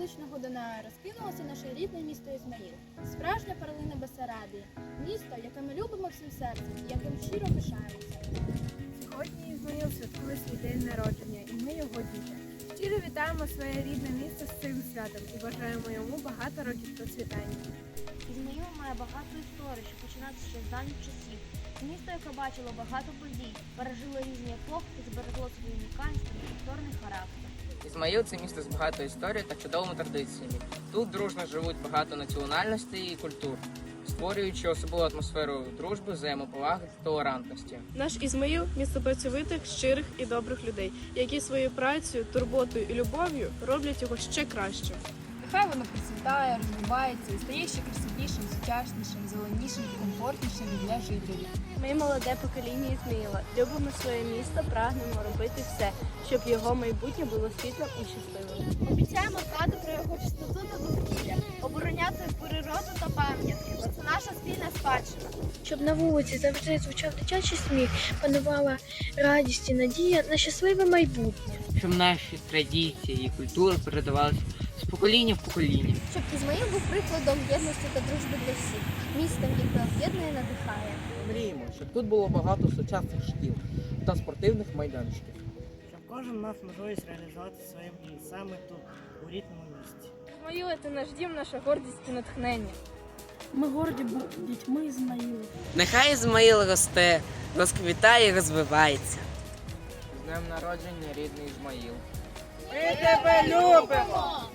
колишнього Дуная розкинулося наше рідне місто Ізмаїл. Справжня перлина Бесарабії. Місто, яке ми любимо всім серцем, і яким щиро пишаємося. Сьогодні Ізмаїл святкує свій день народження, і ми його діти. Щиро вітаємо своє рідне місто з цим святом і бажаємо йому багато років процвітання. Ізмаїл має багато історій, що починається ще з давніх часів. Це місто, яке бачило багато подій, пережило різні епохи і зберегло свою унікальність та неповторний характер. Ізмаїл це місто з багатою історією та чудовими традиціями. Тут дружно живуть багато національностей і культур, створюючи особливу атмосферу дружби, взаємоповаги та толерантності. Наш Ізмаїл місто працьовитих, щирих і добрих людей, які своєю працею, турботою і любов'ю роблять його ще кращим. Нехай воно процвітає, розвивається і стає ще красивішим, сучаснішим, зеленішим комфортнішим для жителів. Ми молоде покоління Ізмаїла. Любимо своє місто, прагнемо робити все, щоб його майбутнє було світлим і щасливим. Обіцяємо дбати про його чистоту та довкілля, обороняти природу та пам'ятки, бо це наша спільна спадщина. щоб на вулиці завжди звучав дитячий сміх, панувала радість і надія на щасливе майбутнє. щоб наші традиції і культура передавалися з покоління в покоління. Щоб Ізмаїл був прикладом єдності та дружби для всіх, містом, яке об'єднує і надихає. Мріємо, щоб тут було багато сучасних шкіл та спортивних майданчиків. щоб кожен мав можливість реалізувати своє мрії саме тут, у рідному місті. Ізмаїл – це наш дім, наша гордість і натхнення. Ми горді дітьми Ізмаїла. Нехай Ізмаїл росте, розквітає і розвивається. З днем народження рідний Ізмаїл. Ми тебе любимо!